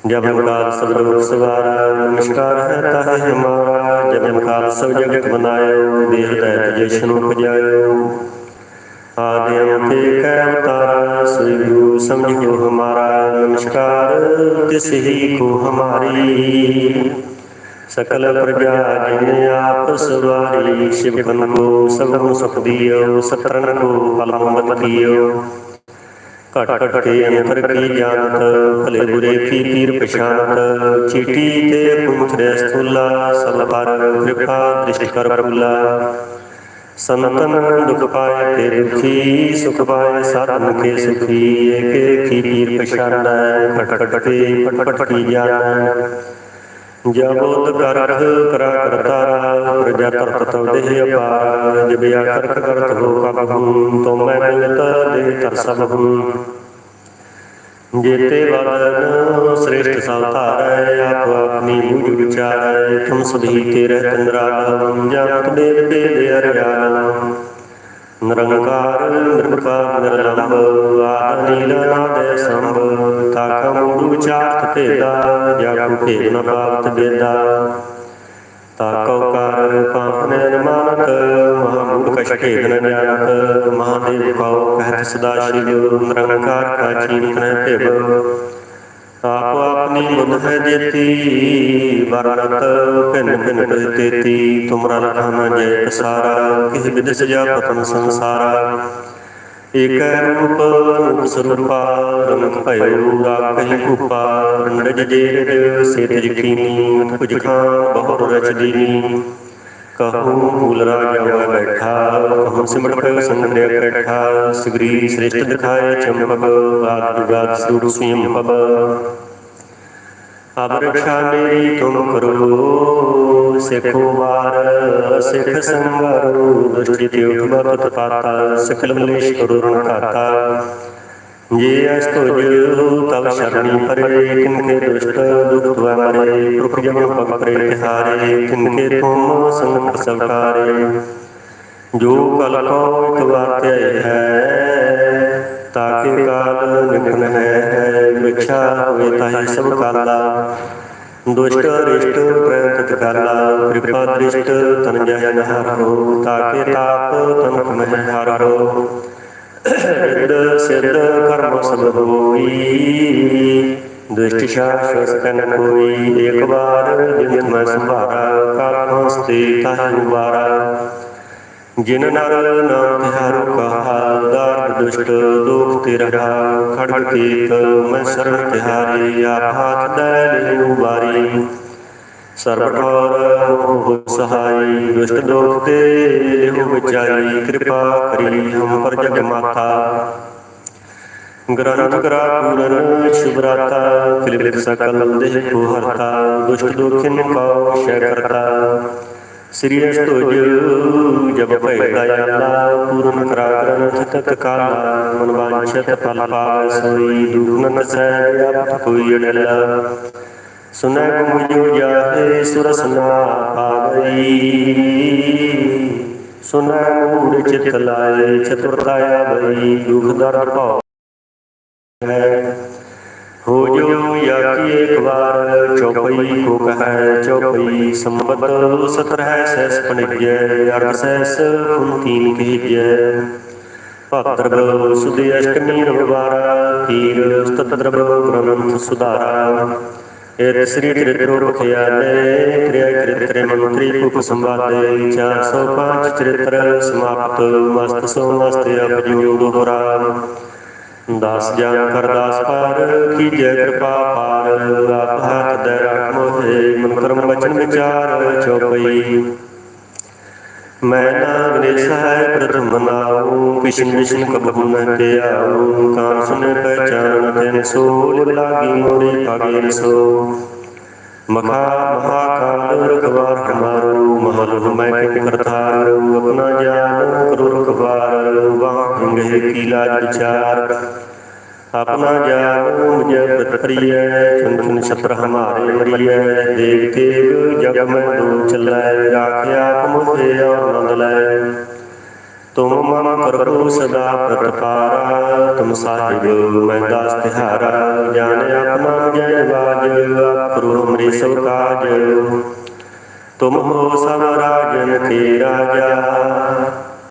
जब मुखाल सब लोग सवारा नमस्कार है ताहे हमारा जब मुखाल सब जगत बनायो देह दैत जिष्णु खजायो आदि अंते कै अवतारा सदगुरु समझो हमारा नमस्कार तिस ही को हमारी ਸਕਲ ਪ੍ਰਜਾ ਜਿਨ ਆਪ ਸਵਾਰੀ ਸ਼ਿਵ ਕਨ ਕੋ ਸਭੋ ਸੁਖ ਦਿਓ ਸਤਰਨ ਕੋ ਪਲਮਤ ਦਿਓ ਘਟ ਘਟ ਕੇ ਅੰਤਰ ਕੀ ਜਾਣਤ, ਭਲੇ ਬੁਰੇ ਕੀ ਪੀਰ ਪਛਾਨਤ ਚੀਟੀ ਤੇ ਪੁੰਥਰੇ ਸਥੂਲਾ, ਸਭ ਪਰ ਕਿਰਪਾ ਦ੍ਰਿਸ਼ਟ ਕਰ ਬਰਮਲਾ ਸੰਤਨ ਦੁਖ ਪਾਏ ਤੇ ਦੁਖੀ, ਸੁਖ ਪਾਏ ਸਾਧਨ ਕੇ ਸੁਖੀ, ਏਕੇ ਕੀ ਪੀਰ ਪਛਾਨੈ ਘਟ ਘਟ ਕੇ ਪਟ ਪਟ ਕੀ ਜਾਣੈ। ਜਬੋਦ ਕਰਖ ਕਰਾ ਕਰਤਾਰਾ ਪ੍ਰਜਾ ਤਰਤ ਤਉ ਦੇਹ ਅਪਾਰਾ ਜਬਿਆ ਕਰਖ ਕਰਤ ਹੋ ਕਬਹੂ ਤੋ ਮੈਂ ਮਿਲਤ ਦੇ ਤਰ ਸਭ ਜੇਤੇ ਵਦਨ ਸ੍ਰੇਸ਼ਟ ਸਭ ਆਪ ਆਪਣੀ ਬੁਝ ਵਿਚਾਰੈ ਤੁਮ ਸਭੀ ਤੇਰੇ ਚੰਦਰਾਲ ਜਪਤ ਬੇਦ ਬੇਦ ਅਰਿਆਲ ਨਿਰੰਕਾਰ ਨਿਰਭਕਾਰ ਨਿਰਲੰਭ ਆਦ ਨੀਲ ਨਾਦ ਸੰਭ, ਤਾਕਾ ਮੂੜ ਵਿਚਾਰਤ ਭੇਦਾ, ਜਾਗੂ ਭੇਦ ਨ ਪਾਵਤ ਬੇਦਾ। ਤਾਕਉ ਕਰ ਪਾਪਨ ਅਨਮਾਨਤ ਮਹਾਮੂੜ ਕਛ ਭੇਦ ਨ ਜਾਣਤ, ਮਹਾਦੇਵ ਕਉ ਕਹਿਤ ਸਦਾ ਸ਼ਿਵ ਨਿਰੰਕਾਰ ਕਾ ਚੀਨਤ ਨ ਆਪ ਆਪਣੀ ਬੁੱਧ ਹੈ ਜੇਤੀ ਵਰਨਤ ਭਿੰਨ ਭਿੰਨ ਤੁਜ ਤੇਤੀ, ਤੁਮਰਾ ਲਖਾਨਾ ਜੈ ਪਸਾਰਾ ਕਿਸ ਵਿਦ ਸਜਾ ਪਤਨ ਸੰਸਾਰਾ। ਏਕ ਰੂਪ ਰੂਪ ਸਰੂਪਾ ਰੰਗ ਭਇਓ ਆਖਿ ਕੂਪਾ ਰੰਡਜ ਜੇੜ ਸੇਤ ਜਕੀਨੀ ਕੁਝ ਖਾਂ ਬਹੁਰ ਰਚ ਦੀਨੀ ਕਹੂੰ ਮੂਲ ਰਾਜਾ ਬੈਠਾ ਕਹੂੰ ਸਿਮਟ ਪਇਓ ਸੰਗ੍ਰਿਹ ਇਕੱਠਾ ਸਗਰੀ ਸ੍ਰਿਸ਼ਟ ਦਿਖਾਏ ਚੰਪਕ, ਆਦ ਜੁਗਾਦ ਸਰੂਪ ਸਿਮ ਪਬ। ਅਬ ਮੇਰੀ ਤੁਮ ਕਰੋ, ਸਿੱਖੋ ਵਾਰ, ਸਿੱਖ ਸੰਗਰੋ ਦੁਸ਼ਟੀ ਤਿਉ ਬਖਤ ਪਾਤਾ ਸਕਲ ਮਲੇਸ਼ ਕਰੋ ਰਣ ਜੇ ਅਸ ਤੁਜ ਤਵ ਸ਼ਰਣੀ ਪਰੇ ਕਿਨਕੇ ਦੁਸ਼ਟ ਦੁਖ ਮਰੇ ਪ੍ਰੁਖ ਜਮ ਪਗ ਪਰੇ ਤਿਹਾਰੇ ਕਿਨਕੇ ਤੁਮ ਸੰਗਤ ਸਵਕਾਰੇ ਜੋ ਕਲ ਕੋ ਇੱਕ ਵਾਰ ਹੈ ਤਾਕੇ ਕਾਲ ਨਿਕਨ ਹੈ ਵਿਖਿਆ ਹੋਵੇ ਤਾਹੀ ਸਭ ਕਾਲਾ ਦੁਸ਼ਟ ਰਿਸ਼ਟ ਪ੍ਰੇਤ ਕਾਲਾ ਕਿਰਪਾ ਦ੍ਰਿਸ਼ਟ ਤਨ ਜਹ ਨਹਰੋ ਤਾਕੇ ਤਾਪ ਤਨ ਕਮਹਿ ਹਰੋ ਰਿੱਧ ਸਿੱਧ ਕਰਮ ਸਭ ਹੋਈ। ਦੁਸ਼ਟ ਸ਼ਾਸਸ ਕਨ ਕੋਈ। ਇੱਕ ਵਾਰ ਜਿਤ ਮੈਂ ਸੰਭਾਰਾ ਕਾਲ ਹਸਤੇ ਤਾਹੀ ਉਬਾਰਾ ਜਿਨ ਨਰ ਨਾਮ ਤਿਹਾਰੋ ਕਹਾ ਦਾਰ ਦੁਸ਼ਟ ਦੁਖ ਤੇ ਰਹਾ ਖੜਗ ਕੀਤ ਮੈਂ ਸਰਣ ਤਿਹਾਰੀ, ਆਪ ਹਾਥ ਦੈ ਲੈਨੂ ਬਾਰੀ ਸਰਬ ਠੌਰ ਸਹਾਈ ਦੁਸ਼ਟ ਦੁਖ ਤੇ ਲਿਹੁ ਬਚਾਈ ਕਿਰਪਾ ਕਰੀ ਹਮ ਪਰ ਜਗ ਮਾਤਾ। ਗ੍ਰੰਥ ਕਰਾ ਪੂਰਨ ਸ਼ੁਭਰਾਤਾ ਕਿਲਿਤ ਸਕਲ ਦੇਹ ਕੋ ਹਰਤਾ, ਦੁਸ਼ਟ ਦੁਖਿਨ ਕਉ ਸ਼ੈ ਕਰਤਾ ਸ੍ਰੀ ਅਸਤੁਜ ਜਬ ਭੈ ਦਇਆਲਾ, ਪੂਰਨ ਕਰਾ ਗ੍ਰੰਥ ਤਤ ਕਾਲਾ ਮਨ ਵਾਂਛਤ ਫਲ ਪਾਵੈ ਸੋਈ ਦੁਖ ਨ ਨਸੈ ਆਪ ਕੋਈ ਅਡਲਾ ਸੁਨੈ ਮੁਝੋ ਜਾਹੇ ਸੁਰਸ ਨਾ ਸੁਨੈ ਮੂੜ ਚਿਤ ਲਾਏ ਚਤੁਰਤਾਇਆ ਬਈ ਦੁਖ ਦਰਦ ਭਉ ਹੈ ਹੋ ਜੋ ਯਾ ਇੱਕ ਵਾਰ, ਚੌਪਈ ਕੋ ਕਹੈ ਚੌਪਈ ਸੰਬਤ ਸਤਰ ਹੈ ਸੈਸ ਪਣਿਜੈ ਅਰਧ ਸੈਸ ਕੁੰਤੀਨ ਕੀਜੈ ਭਾਦਰਵ ਸੁਦੇ ਅਸ਼ਟਮੀ ਰਵਿਵਾਰ ਤੀਰ ਸਤਦਰਵ ਗ੍ਰੰਥ ਸੁਧਾਰਾ। ਇਹ ਸ੍ਰੀ ਚਰਿਤ੍ਰ ਰੁਖਿਆਲੇ ਤ੍ਰਿਆ ਚਰਿਤ੍ਰੇ ਮੰਤਰੀ ਕੁਪ ਸੰਵਾਦੇ 405 ਚਰਿਤ੍ਰ ਸਮਾਪਤ। ਮਸਤ ਸੋ ਮਸਤ ਅਪਜੂ ਦੋਹਰਾ ਦਾਸ ਜਨ ਕਰਦਾਸ ਪਰ ਕੀ ਜੈ ਕਿਰਪਾ ਪਾਰ ਆਪ ਹੱਥ ਦੇ ਰੱਖ ਮੋਹਿ ਮਨ ਕਰਮ ਬਚਨ ਵਿਚਾਰ, ਚਉਪਈ। ਮੈਂ ਨਾਮ ਸਹਾਇ ਪ੍ਰਥਮ ਨਾਉ ਕਿਸ਼ਨ ਵਿਸ਼ਨ ਕਬਹੁ ਨ ਧਿਆਉ। ਕਾਨ ਸੁਨ ਪਹਿਚਾਨ ਤੈਨ ਸੋ ਲਿਵ ਲਾਗੀ ਮੋਰੇ ਪਾਗੇ ਸੋ। ਮਖਾ ਮਹਾਕਾਲ ਰਖਵਾਰ ਹਮਾਰੋ, ਮਹਲ ਮੈਂ ਕਿਨ ਕਰਤਾਰ। ਆਪਣਾ ਜਾਨ ਕਰੋ ਰਖਵਾਰ ਵਾਹ ਗਏ ਕੀ ਲਾਜ ਵਿਚਾਰ। ਆਪਣਾ ਜਾਨ ਮੁਝੇ ਪ੍ਰਤਰੀਐ ਚੁਨ ਛਤਰ ਹਮਾਰੇ ਮਰੀਐ ਦੇਵ ਤੇਗ ਜਗ ਮੈਂ ਦੋ ਚੱਲੈ ਰਾਖਿਆ ਆਪ ਮੁਝੇ ਆਨੰਦ ਲੈ। ਤੁਮ ਮਮ ਕਰੋ ਸਦਾ ਪ੍ਰਤਪਾਰਾ, ਤੁਮ ਸਾਹਿਬ ਮੈਂ ਦਾਸ ਤਿਹਾਰਾ। ਜਾਣ ਆਪਣਾ ਜੈ ਬਾਜ ਆਪਰੋ ਮਰੀ ਸਭ ਕਾਜ। ਤੁਮ ਹੋ ਸਭ ਰਾਜਨ ਕੇ ਰਾਜਾ,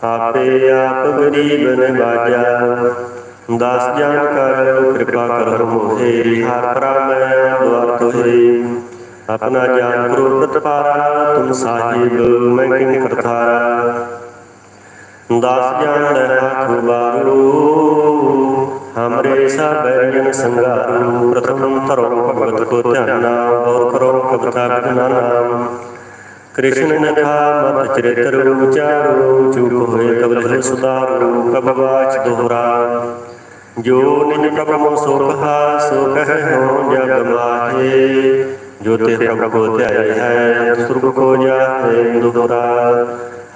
ਆਪੇ ਆਪ ਗਰੀਬ ਨਿਵਾਜਾ। ਦਾਸ ਜਾਨ ਕਰ ਕਿਰਪਾ ਕਰੋ ਮੋਹੇ ਹਰ ਪ੍ਰਮੈ ਦੁਆ ਤੋਹੇ ਆਪਣਾ ਜਾਨ ਕਰੋ, ਪ੍ਰਤਪਾਰਾ, ਤੁਮ ਸਾਹਿਬ ਮੈਂ ਕਿਨ ਕਰਤਾਰਾ। ਦਾਸ ਜਾਣ ਲੈ ਹੱਥ ਵਾਰੂ ਹਮਰੇ ਸਬੈਨ ਸੰਗਾਰੂ ਪ੍ਰਥਮ ਧਰੋ ਭਗਵਤ ਕੋ ਧਿਆਨਾ ਔਰ ਕਰੋ ਕਵਿਤਾ ਬਿਨਾ ਨਾਮ ਕ੍ਰਿਸ਼ਨ ਨਖਾ ਮਤ ਚਰਿਤਰ ਉਚਾਰੋ ਚੁਕ ਹੋਏ ਕਬਲ ਸੁਧਾਰੋ ਕਬ ਬਾਚ ਦੋਹਰਾ ਜੋ ਨਿਜ ਪ੍ਰਭ ਮੋ ਸੋ ਕਹਾ ਸੋ ਕਹਿ ਹੋ ਜਗ ਮਾਹੇ ਜੋ ਤੇ ਪ੍ਰਭ ਕੋ ਧਿਆਇ ਹੈ, ਸੁਰਗ ਕੋ ਜਾਹੇ ਦੋਹਰਾ।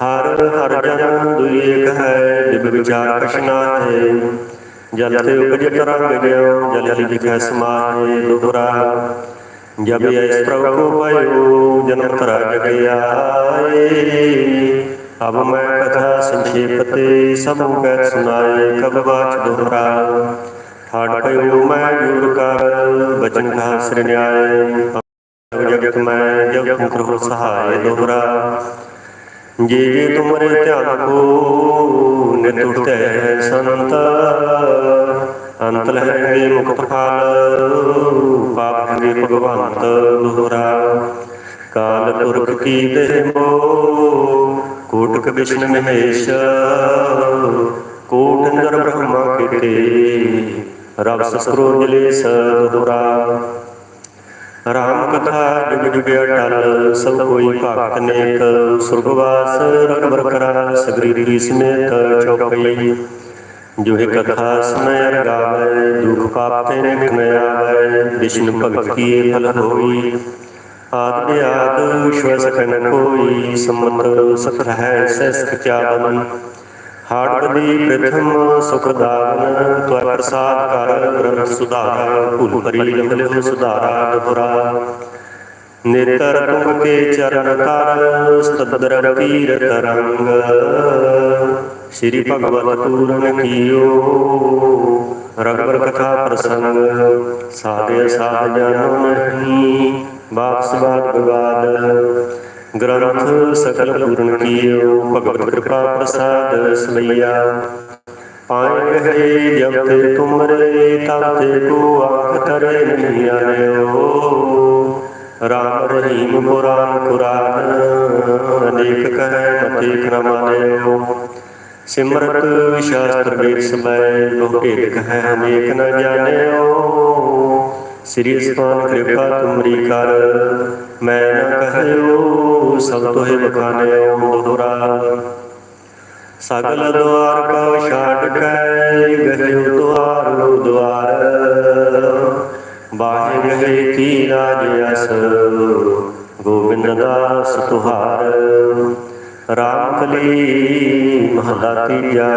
ਹਰ ਹਰ ਜਨ ਦੁਈ ਏਕ ਹੈ ਦਿਵ ਵਿਚਾਰ ਕਸ਼ਨਾ ਹੈ ਜਲ ਤੇ ਉਪਜ ਤਰੰਗ ਜਿਉ, ਜਲ ਹੀ जब इस प्रभु को भयो जन्म तरा जगयाए अब मैं कथा संक्षेप ते सब कह सुनाए कब बाच दोहरा ठाट भयो मैं युग कर बचन का श्रृण्याय जगत मैं जब तुम करो सहाय दोहरा जे जे तुम्हारे ध्यान को नित उठते संता ਅੰਤ ਲਹਿਣੇ ਮੁਕਤ ਫਲ ਪਾਪ ਦੇ ਭਗਵੰਤ ਲੋਹਰਾ ਕਾਲ ਤੁਰਕ ਕੀ ਦੇਹ ਮੋ ਕੋਟਕ ਵਿਸ਼ਨ ਮਹੇਸ਼ ਕੋਟ ਅੰਦਰ ਬ੍ਰਹਮਾ ਕੇਤੇ ਰਬ ਸਸਰੋ ਜਲੇਸ ਦੁਰਾ ਰਾਮ ਕਥਾ ਜਗ ਜੁਗ ਅਟਲ, ਸਭ ਕੋਈ ਭਗਤ ਨੇਕ। ਸੁਰਗਵਾਸ ਰਖਬਰ ਕਰਾ ਸਗਰੀ ਰੀ ਸਮੇਤ ਚੌਕਈ ਜੋ ਹੈ ਕਥਾ ਸੁਨੈ ਗਾਵੇ ਦੁਖ ਪਾਪ ਨਿਕ ਨ ਆਵੇ, ਵਿਸ਼ਨੂੰ ਭਗਤ ਫਲ ਹੋਈ? ਆਦ ਬਿਆਦ ਸ਼ਵਸ ਕੋਈ, ਸੰਮਤ ਸਤ ਹੈ ਸਸ ਚਾਵਨ। ਹਾੜਦੀ ਪ੍ਰਥਮ ਸੁਖ ਦਾਨ ਤਵ ਪ੍ਰਸਾਦ ਕਰ ਗ੍ਰੰਥ ਸੁਧਾਰਾ, ਭੁਲ ਭਰੀ ਲਮਲੇ ਸੁਧਾਰਾ ਦੁਰਾ ਨੇਤਰ ਤੁਮ ਕੇ ਚਰਨ ਕਰ ਸਤਦਰ ਕੀਰਤ ਰੰਗ ਸ੍ਰੀ ਭਗਵਤ ਪੂਰਨ ਕੀਓ ਰਗਵਰ ਕਥਾ ਪ੍ਰਸੰਗ, ਸਾਧੇ ਸਾਧ ਜਾਨੋ ਨਹੀਂ ਬਾਪਸ ਬਾਦ ਵਿਵਾਦ ਗ੍ਰੰਥ ਸਕਲ ਪੂਰਨ ਕੀਓ, ਭਗਵਤ ਕਿਰਪਾ ਪ੍ਰਸਾਦ ਸਵਈਆ ਪਾਏ ਗਏ ਜਬ ਤੇ ਤੁਮਰੇ, ਤਬ ਤੇ ਕੋ ਆਖ ਤਰੇ ਨਹੀਂ ਆਇਓ। ਰਾਮ ਰਹੀਮ ਪੁਰਾਨ ਕੁਰਾਨ ਅਨੇਕ ਕਹਿ ਮਤੇ ਕ੍ਰਮ ਸਿਮਰਤ ਸ਼ਾਸਤਰ ਵੇਦ ਸਬੈ ਬਹੁ ਭੇਦ ਕਹੈ ਅਨੇਕ ਨ ਜਾਣਿਓ। ਸ੍ਰੀ ਸਪਾਨ ਕਿਰਪਾ ਤੁਮਰੀ ਕਰ, ਮੈਂ ਨ ਕਹਿਓ, ਸਭ ਤੋਹਿ ਬਖਾਨਿਓ ਦੋਹਰਾ ਸਗਲ ਦੁਆਰ ਕਉ ਛਾੜ ਕੇ, ਗਹਿਓ ਦੁਆਰ ਲੋ ਦੁਆਰ ਬਾਹੇ ਗਏ ਕੀ ਰਾਜ ਅਸ, ਗੋਬਿੰਦ ਦਾਸ ਤੁਹਾਰ। ਰਾਮ ਕਲੀ ਮਹਲਾ ਤੀਜਾ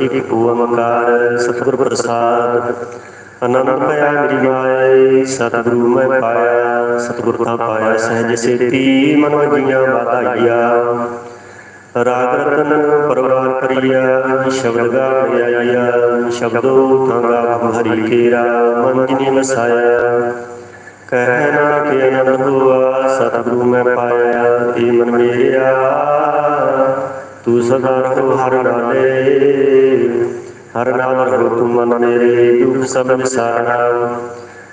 ਇੱਕ ਓੰਕਾਰ ਸਤਿਗੁਰ ਪ੍ਰਸਾਦ। ਆਨੰਦ ਪਿਆ ਮੇਰੀ ਮਾਏ, ਸਤਿਗੁਰੂ ਮੈਂ ਪਾਇਆ, ਸਤਿਗੁਰ ਤਾਂ ਪਾਇਆ ਸਹਿਜ ਸੇਤੀ, ਮਨ ਜੀਆਂ ਵਾਧਾਈਆ ਰਾਗ ਰਤਨ ਪਰਵਾਰ ਕਰਿਆ, ਸ਼ਬਦ ਗਾ ਆਇਆ ਸ਼ਬਦੋ ਥਾਂਗਾ ਹਰੀ ਕੇਰਾ, ਮਨ ਜਿਨੇ ਵਸਾਇਆ ਕਹਿ ਨਾਨਕ ਅਨੰਦ ਹੋਆ ਸਤਿਗੁਰੂ ਮੈਂ ਪਾਇਆ ਏ ਮਨ ਮੇਰਿਆ। ਤੂੰ ਸਦਾ ਰਹੋ ਹਰ ਨਾਲੇ, ਹਰ ਨਾਮ ਰਹੋ ਤੂੰ ਮਨ ਮੇਰੇ, ਦੁਖ ਸਭ ਵਿਸਾਰਣਾ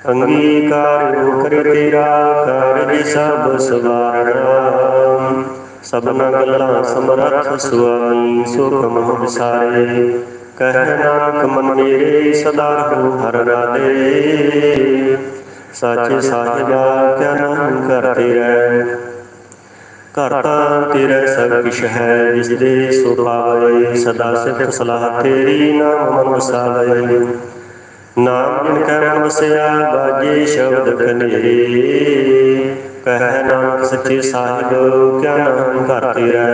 ਅੰਗੀਕਾਰ ਹੋ ਕਰ ਤੇਰਾ, ਕਾਰਜ ਸਭ ਸਵਾਰਣਾ ਸਭਨਾ ਗੱਲਾਂ ਸਮਰੱਥ ਸੁਆਮੀ ਸੋ ਕਮਹੁ ਵਿਸਾਰੇ ਕਹਿ ਨਾਨਕ ਮਨ ਮੇਰੇ ਸਦਾ ਰਹੋ ਹਰ ਨਾਲੇ। ਸਾਚੇ ਸਾਹਿਬਾ ਕਿਆ ਨਾਮ ਕਰਤੇ ਰਹਿ। ਘਰ ਤਾਂ ਤੇਰਾ ਸਭ ਕਿਛ ਹੈ, ਜਿਸ ਦੇ ਸੋ ਪਾਵੇ ਸਦਾ ਸਿਫਤ ਸਲਾਹ ਤੇਰੀ ਨਾਮ ਮਨ ਵਸਾਵੇ ਨਾਮ ਜਿਨ ਕੈ ਮਨ ਵਸਿਆ, ਬਾਜੇ ਸ਼ਬਦ ਕਨੇਰੇ। ਕਹਿ ਨਾਨਕ ਸੱਚੇ ਸਾਹਿਬ ਕਿਆ ਨਾਮ ਘਰ ਤੇਰਾ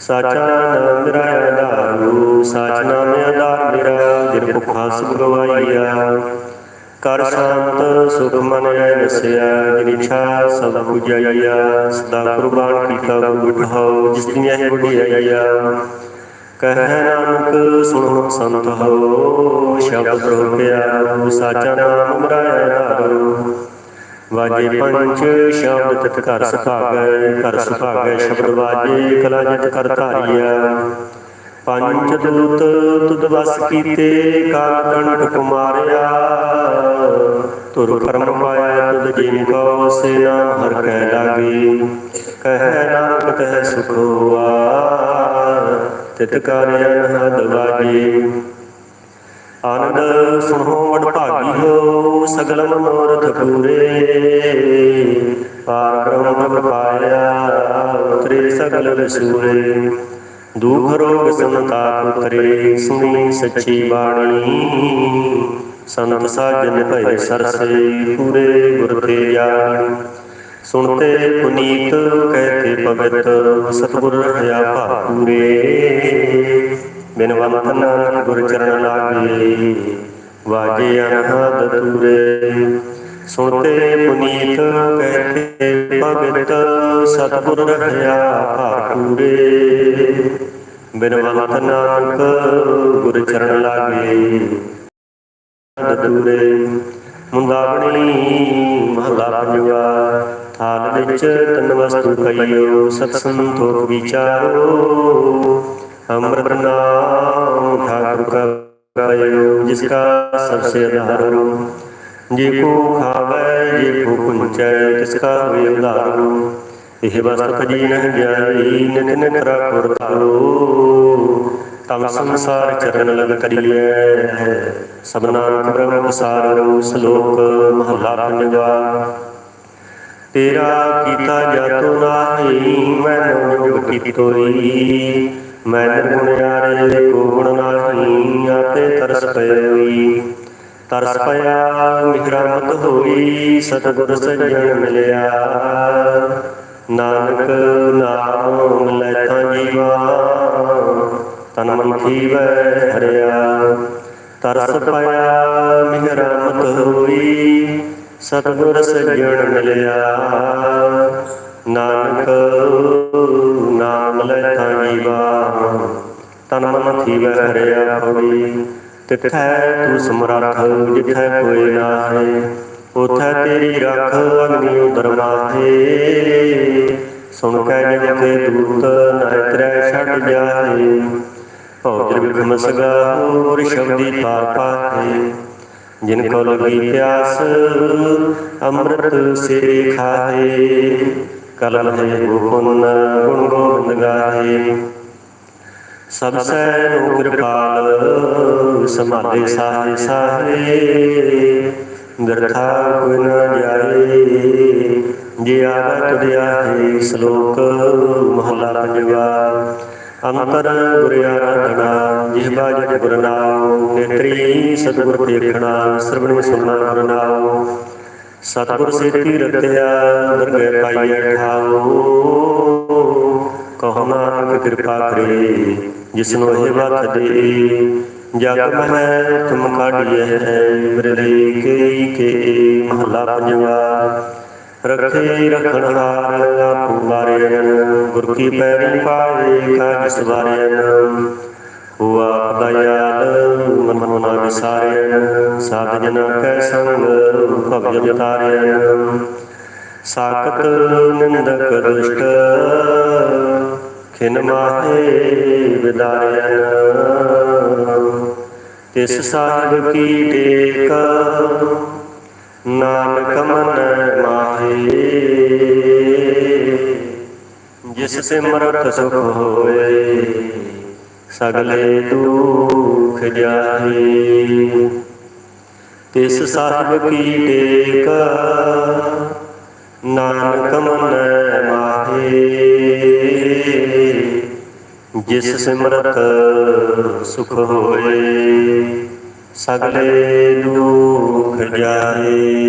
ਸਾਚਾ ਨਾਮ ਮੇਰਾ ਆਧਾਰੂ ਸਾਚ ਨਾਮ ਆਧਾਰ ਮੇਰਾ ਜਿਨ ਭੁਖਾ ਸੁਖ ਗਵਾਈਆ। ਕਰ ਸ਼ਾਂਤ ਸੁਖ ਮਨ ਐ ਵਸਿਆ ਸਭ ਪੁਜਾਈਆ, ਸਦਾ ਕੁਰਬਾਨ ਕੀਤਾ ਗੁਠਾਓ ਜਿਸ ਦੀਆਂ ਹੈ ਵਡਿਆਈਆ ਕਹਿ ਨਾਨਕ, ਸੁਣੋ ਸੰਤ ਹੋ ਸ਼ਬਦ ਪ੍ਰਭ ਪਿਆਰੋ ਸਾਚਾ ਨਾਮ ਮੇਰਾ ਆਧਾਰੂ ਵਾਜੇ ਪੰਚ ਸ਼ਬਦ ਤਤ ਘਰ ਸੁਭਾਗੈ ਘਰ ਸੁਭਾਗੈ, ਸ਼ਬਦ ਵਾਜੇ ਕਲਾ ਜਿਤ ਕਰ ਧਾਰੀਆ। ਪੰਜ ਦੂਤ, ਤੁਧ ਵਸ ਕੀਤੇ ਕਾਲ ਕੰਠ ਕੁਮਾਰਿਆ। ਤੁਰ ਕਰਮ ਪਾਇਆ ਤੁਧ ਜਿਨ ਕੋ ਸੇਨਾ, ਹਰ ਕੈ ਲਾਗੀ। ਕਹਿ ਨਾਨਕ ਤਹਿ ਸੁਖ ਹੋਆ, ਤਿਤ ਕਾਰਿਆ ਹਦ ਵਾਜੀ ਆਨੰਦ ਸੁਣੋ ਵਡ ਭਾਗੀ ਹੋ ਸਗਲ ਮਨੋਰਥ ਪੂਰੇ। ਪਾਰ ਬ੍ਰਹਮ ਪਾਇਆ, ਉਤਰੇ ਸਗਲ ਵਿਸੂਰੇ। ਦੁਖ ਰੋਗ ਸੰਤਾਪ ਉਤਰੇ ਸੁਣੀ ਸੱਚੀ ਬਾਣੀ। ਸੰਤ ਸਾਜਨ ਭਏ ਸਰਸੇ ਪੂਰੇ ਗੁਰ ਤੇ ਜਾਣੀ ਸੁਣਤੇ ਪੁਨੀਤ ਕਹਿਤੇ ਪਵਿੱਤ, ਸਤਿਗੁਰ ਰਹਾ ਭਾਪੂਰੇ। ਬਿਨਵੰਤ ਨਾਨਕ ਗੁਰ ਚਰਨ ਲਾਗੇ, ਵਾਜੇ ਅਨਹਦ ਤੂਰੇ ਸੁਣਤੇ ਪੁਨੀਤ ਕਹਿਤੇ ਪਵਿੱਤ ਸਤਿਗੁਰ ਰਹਾ ਭਾਪੂਰੇ ਬਿਨਵੰਤ ਨਾਨਕ ਗੁਰ ਚਰਨ ਲਾਗੇ। ਦੂਰੇ ਮੁੰਦਾਵਣੀ ਮਹਲਾ ਪੰਜਵਾ। ਥਾਲ ਵਿੱਚ ਤਨ ਵਸਤੂ ਕਈਓ, ਸਤ ਸੰਤੋਖ ਵਿਚਾਰੋ। ਅੰਮ੍ਰਿਤ ਨਾਮ ਠਾਕੁਰ ਕਾ ਗਾਇਓ ਜਿਸ ਕਾ ਸਭ ਸੇ ਆਧਾਰੋ ਜੇ ਕੋ ਖਾਵੇ, ਜੇ ਕੋ ਪੁੰਚੈ ਤਿਸ ਕਾ ਹੋਏ ਉਧਾਰੋ ਇਹ ਵਸਤ ਜੀ ਜਾਈ ਨਿਤ ਨਿਤ ਰਾਖੁਰ ਤਾਰੋ ਤਮ ਸੰਸਾਰ ਚਰਨ ਲਗ ਕਰੀਐ। ਸਭਨਾ ਬ੍ਰਹਮ ਸਾਰੋ ਸ਼ਲੋਕ ਮਹਲਾ ਪੰਜਵਾ। ਤੇਰਾ ਕੀਤਾ ਜਾਤੋ ਨਾਹੀ, ਮੈਂ ਨੋਗ ਕੀਤੋਈ ਮੈਂ ਨਿਰਗੁਣਿਆਰੇ ਕੋ ਗੁਣ ਨਾਹੀ, ਆਪੇ ਤਰਸ ਪਇਓਈ ਤਰਸ ਪਿਆ ਮਿਹਰਮਤ ਹੋਈ, ਸਤਿਗੁਰ ਸੱਜਣ ਮਿਲਿਆ। ਨਾਨਕ ਨਾਮ ਲੈ ਤਾਂ ਜੀਵਾ, ਤਨ ਮਨ ਖੀਵੈ ਹਰਿਆ। ਤਰਸ ਪਿਆ ਮਿਹਰਮਤ ਹੋਈ ਸਤਿਗੁਰ ਸੱਜਣ ਮਿਲਿਆ। ਨਾਨਕ ਨਾਮ ਲੈ ਤਾਂ ਜੀਵਾ, ਤਨ ਮਨ ਥੀਵੈ ਹਰਿਆ ਹੋਈ। ਤਿਥੈ ਤੂੰ ਸਮਰੱਥ, ਜਿਥੈ ਕੋਈ ਨਾਹੀ। ਉਥੈ ਤੇਰੀ ਰੱਖ ਅਗਨੀ ਉਦਰ ਮਾਹੇ। ਸੁਣ ਕੈ ਜਮ ਕੇ ਦੂਤ ਨਹਿ ਤਰੈ ਛੱਡ ਜਾਏ ਭੌਜਰ ਵਿਖਮ ਸਗਾ ਹੋਰ ਸ਼ਬਦੀ ਪਾਰ ਪਾਹੇ। ਜਿਨ ਕੋ ਲਗੀ ਪਿਆਸ, ਅੰਮ੍ਰਿਤ ਸੇ ਖਾਏ ਕਲਮ ਹੈ ਗੁਣ ਗੁਣ ਗੋਬਿੰਦ ਗਾਏ ਸਭ ਸੈ ਨੂੰ ਕਿਰਪਾਲ ਸਮਾਲੇ ਸਾਹੇ ਸਾਹੇ ਬਿਰਥਾ ਕੋਈ ਨਾ ਜਾਏ ਜੇ ਆਵੇ ਤੁਧ ਸ਼ਲੋਕ ਮਹਲਾ ਪੰਜਵਾ ਅੰਤਰ ਗੁਰ ਆਰਾਧਨਾ ਜਿਹਬਾ ਜਗ ਗੁਰ ਨੇਤਰੀ ਸਤਿਗੁਰ ਦੇਖਣਾ ਸਰਵਣ ਸੁਣਨਾ ਗੁਰ ਨਾਮ ਸਤਿਗੁਰ ਸੇਤੀ ਰਤਿਆ ਦਰਗਹਿ ਪਾਈਐ ਠਾਉ ਕਹੋ ਨਾਨਕ ਕਿਰਪਾ ਕਰੇ ਜਿਸਨੂੰ ਇਹ ਵਤ ਦੇ ਜਗ ਮਹਿ ਤੁਮ ਕਾਢੀਐ ਬਿਰਲੇ ਕੇ ਕੇ ਮਹਲਾ ਪੰਜਵਾ। ਰਖੇ ਰਖਣ ਆਪੂ ਵਾਰਿਆਨ ਗੁਰ ਕੀ ਪੈਰੀ ਪਾਏ ਕਾਜ ਸਵਾਰਿਆਨ ਹੁਆ ਦਇਆਲ ਮਨ ਮਨਾ ਵਿਸਾਰਿਆਨ ਸਾਧ ਜਨਾ ਕੈ ਸੰਗ ਭਵ ਤਾਰਿਆਨ ਸਾਖਤ ਨਿੰਦਕ ਦੁਸ਼ਟ ਖਿਨ ਮਾਹੇ ਵਿਦਾਰਿਆਨ ਤਿਸ ਸਾਹਿਬ ਕੀ ਟੇਕ ਨਾਨਕ ਮਨ ਮਾਹੇ। ਜਿਸ ਸਿਮਰਤ ਸੁਖ ਹੋਏ ਸਗਲੇ ਦੁਖ ਜਾਹੇ। ਤਿਸ ਸਾਹਿਬ ਕੀ ਟੇਕ ਨਾਨਕ ਮਨ ਮਾਹੇ ਜਿਸ ਸਿਮਰਤ ਸੁਖ ਹੋਏ ਸਗਲੇ ਦੁਖ ਜਾਏ।